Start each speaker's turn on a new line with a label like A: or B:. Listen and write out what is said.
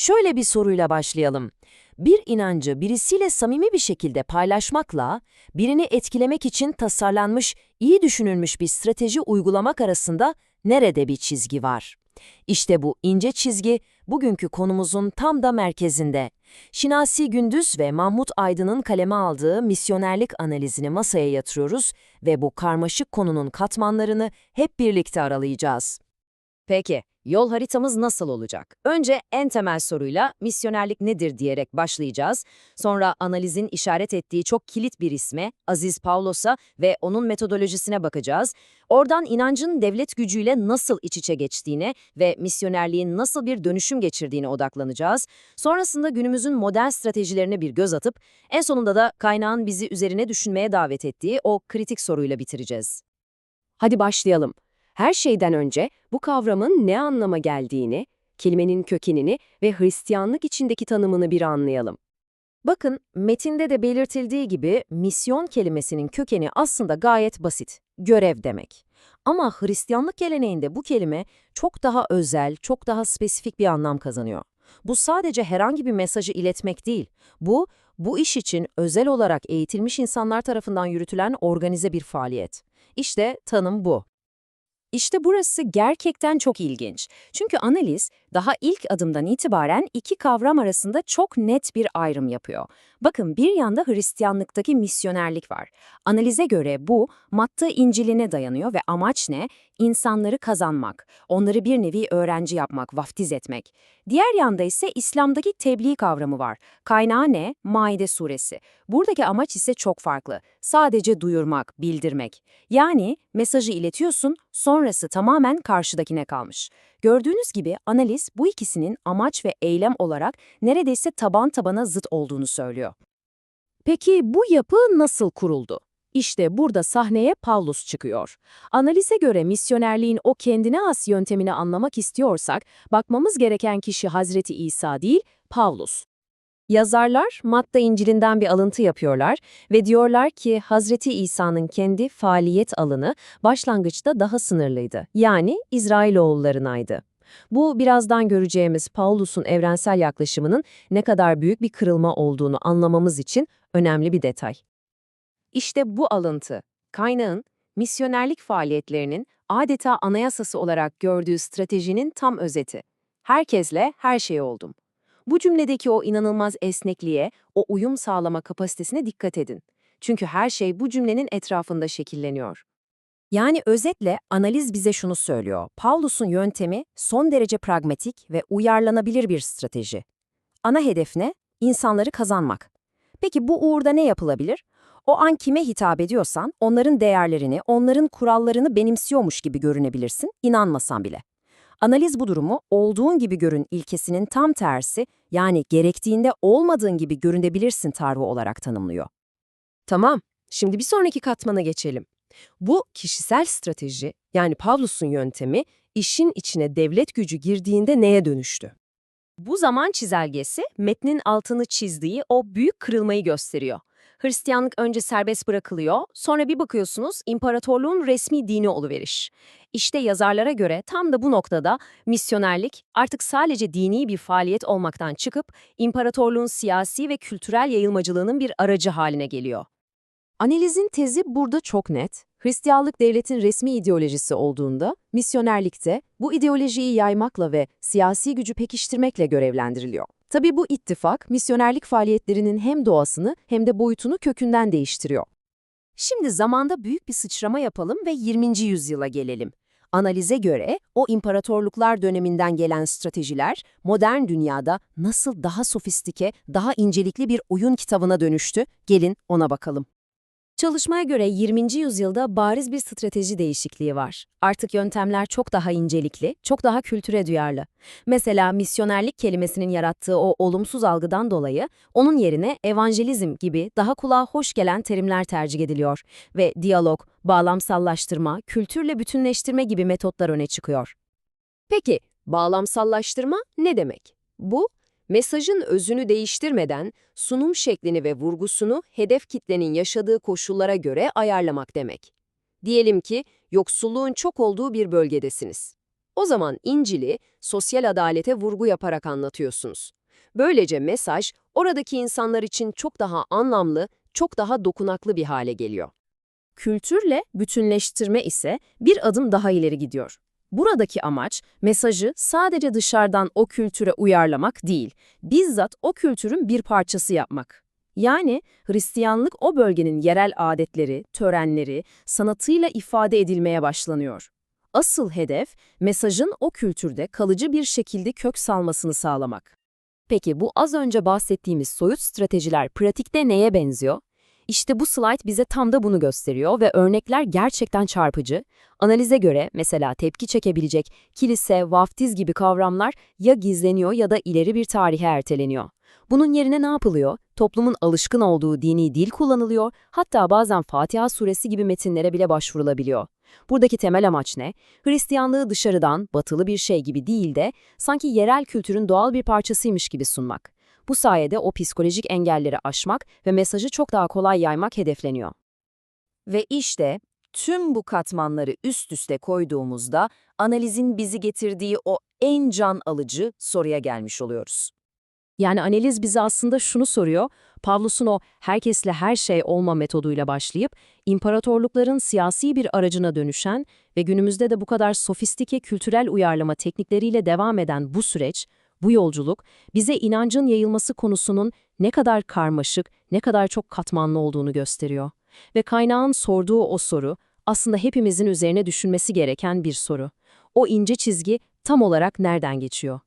A: Şöyle bir soruyla başlayalım. Bir inancı birisiyle samimi bir şekilde paylaşmakla, birini etkilemek için tasarlanmış, iyi düşünülmüş bir strateji uygulamak arasında nerede bir çizgi var? İşte bu ince çizgi, bugünkü konumuzun tam da merkezinde. Şinasi Gündüz ve Mahmut Aydın'ın kaleme aldığı misyonerlik analizini masaya yatırıyoruz ve bu karmaşık konunun katmanlarını hep birlikte aralayacağız.
B: Peki, yol haritamız nasıl olacak? Önce en temel soruyla misyonerlik nedir diyerek başlayacağız. Sonra analizin işaret ettiği çok kilit bir isme, Aziz Paulos'a ve onun metodolojisine bakacağız. Oradan inancın devlet gücüyle nasıl iç içe geçtiğine ve misyonerliğin nasıl bir dönüşüm geçirdiğine odaklanacağız. Sonrasında günümüzün modern stratejilerine bir göz atıp en sonunda da kaynağın bizi üzerine düşünmeye davet ettiği o kritik soruyla bitireceğiz. Hadi başlayalım. Her şeyden önce bu kavramın ne anlama geldiğini, kelimenin kökenini ve Hristiyanlık içindeki tanımını bir anlayalım. Bakın, metinde de belirtildiği gibi misyon kelimesinin kökeni aslında gayet basit, görev demek. Ama Hristiyanlık geleneğinde bu kelime çok daha özel, çok daha spesifik bir anlam kazanıyor. Bu sadece herhangi bir mesajı iletmek değil. Bu, bu iş için özel olarak eğitilmiş insanlar tarafından yürütülen organize bir faaliyet. İşte tanım bu. İşte burası gerçekten çok ilginç. Çünkü analiz daha ilk adımdan itibaren iki kavram arasında çok net bir ayrım yapıyor. Bakın bir yanda Hristiyanlıktaki misyonerlik var. Analize göre bu Matta İncil'ine dayanıyor ve amaç ne? İnsanları kazanmak, onları bir nevi öğrenci yapmak, vaftiz etmek. Diğer yanda ise İslam'daki tebliğ kavramı var. Kaynağı ne? Maide suresi. Buradaki amaç ise çok farklı. Sadece duyurmak, bildirmek. Yani mesajı iletiyorsun, sonrası tamamen karşıdakine kalmış. Gördüğünüz gibi analiz bu ikisinin amaç ve eylem olarak neredeyse taban tabana zıt olduğunu söylüyor. Peki bu yapı nasıl kuruldu? İşte burada sahneye Paulus çıkıyor. Analize göre misyonerliğin o kendine has yöntemini anlamak istiyorsak, bakmamız gereken kişi Hazreti İsa değil, Paulus. Yazarlar Matta İncil'inden bir alıntı yapıyorlar ve diyorlar ki Hazreti İsa'nın kendi faaliyet alanı başlangıçta daha sınırlıydı. Yani İsrailoğullarınaydı. Bu birazdan göreceğimiz Paulus'un evrensel yaklaşımının ne kadar büyük bir kırılma olduğunu anlamamız için önemli bir detay. İşte bu alıntı, kaynağın misyonerlik faaliyetlerinin adeta anayasası olarak gördüğü stratejinin tam özeti. Herkesle her şey oldum. Bu cümledeki o inanılmaz esnekliğe, o uyum sağlama kapasitesine dikkat edin. Çünkü her şey bu cümlenin etrafında şekilleniyor. Yani özetle analiz bize şunu söylüyor. Paulus'un yöntemi son derece pragmatik ve uyarlanabilir bir strateji. Ana hedef ne? İnsanları kazanmak. Peki bu uğurda ne yapılabilir? O an kime hitap ediyorsan onların değerlerini, onların kurallarını benimsiyormuş gibi görünebilirsin, inanmasan bile. Analiz bu durumu olduğun gibi görün ilkesinin tam tersi yani gerektiğinde olmadığın gibi görünebilirsin tarzı olarak tanımlıyor. Tamam, şimdi bir sonraki katmana geçelim. Bu kişisel strateji yani Pavlus'un yöntemi işin içine devlet gücü girdiğinde neye dönüştü? Bu zaman çizelgesi metnin altını çizdiği o büyük kırılmayı gösteriyor. Hristiyanlık önce serbest bırakılıyor, sonra bir bakıyorsunuz imparatorluğun resmi dini oluveriş. İşte yazarlara göre tam da bu noktada misyonerlik artık sadece dini bir faaliyet olmaktan çıkıp imparatorluğun siyasi ve kültürel yayılmacılığının bir aracı haline geliyor. Analizin tezi burada çok net. Hristiyanlık devletin resmi ideolojisi olduğunda, misyonerlikte bu ideolojiyi yaymakla ve siyasi gücü pekiştirmekle görevlendiriliyor. Tabii bu ittifak, misyonerlik faaliyetlerinin hem doğasını hem de boyutunu kökünden değiştiriyor. Şimdi zamanda büyük bir sıçrama yapalım ve 20. yüzyıla gelelim. Analize göre o imparatorluklar döneminden gelen stratejiler modern dünyada nasıl daha sofistike, daha incelikli bir oyun kitabına dönüştü? Gelin ona bakalım. Çalışmaya göre 20. yüzyılda bariz bir strateji değişikliği var. Artık yöntemler çok daha incelikli, çok daha kültüre duyarlı. Mesela misyonerlik kelimesinin yarattığı o olumsuz algıdan dolayı onun yerine evangelizm gibi daha kulağa hoş gelen terimler tercih ediliyor ve diyalog, bağlamsallaştırma, kültürle bütünleştirme gibi metotlar öne çıkıyor. Peki, bağlamsallaştırma ne demek? Bu, mesajın özünü değiştirmeden sunum şeklini ve vurgusunu hedef kitlenin yaşadığı koşullara göre ayarlamak demek. Diyelim ki yoksulluğun çok olduğu bir bölgedesiniz.
C: O zaman İncil'i sosyal adalete vurgu yaparak anlatıyorsunuz. Böylece mesaj oradaki insanlar için çok daha anlamlı, çok daha dokunaklı bir hale geliyor.
B: Kültürle bütünleştirme ise bir adım daha ileri gidiyor. Buradaki amaç mesajı sadece dışarıdan o kültüre uyarlamak değil, bizzat o kültürün bir parçası yapmak. Yani Hristiyanlık o bölgenin yerel adetleri, törenleri, sanatıyla ifade edilmeye başlanıyor. Asıl hedef mesajın o kültürde kalıcı bir şekilde kök salmasını sağlamak.
C: Peki bu az önce bahsettiğimiz soyut stratejiler pratikte neye benziyor? İşte bu slide bize tam da bunu gösteriyor ve örnekler gerçekten çarpıcı. Analize göre mesela tepki çekebilecek kilise, vaftiz gibi kavramlar ya gizleniyor ya da ileri bir tarihe erteleniyor. Bunun yerine ne yapılıyor? Toplumun alışkın olduğu dini dil kullanılıyor, hatta bazen Fatiha suresi gibi metinlere bile başvurulabiliyor. Buradaki temel amaç ne? Hristiyanlığı dışarıdan, batılı bir şey gibi değil de sanki yerel kültürün doğal bir parçasıymış gibi sunmak. Bu sayede o psikolojik engelleri aşmak ve mesajı çok daha kolay yaymak hedefleniyor. Ve işte tüm bu katmanları üst üste koyduğumuzda analizin bizi getirdiği o en can alıcı soruya gelmiş oluyoruz. Yani analiz bize aslında şunu soruyor, Pavlus'un o herkesle her şey olma metoduyla başlayıp, imparatorlukların siyasi bir aracına dönüşen ve günümüzde de bu kadar sofistike kültürel uyarlama teknikleriyle devam eden bu süreç, bu yolculuk, bize inancın yayılması konusunun ne kadar karmaşık, ne kadar çok katmanlı olduğunu gösteriyor. Ve kaynağın sorduğu o soru, aslında hepimizin üzerine düşünmesi gereken bir soru. O ince çizgi tam olarak nereden geçiyor?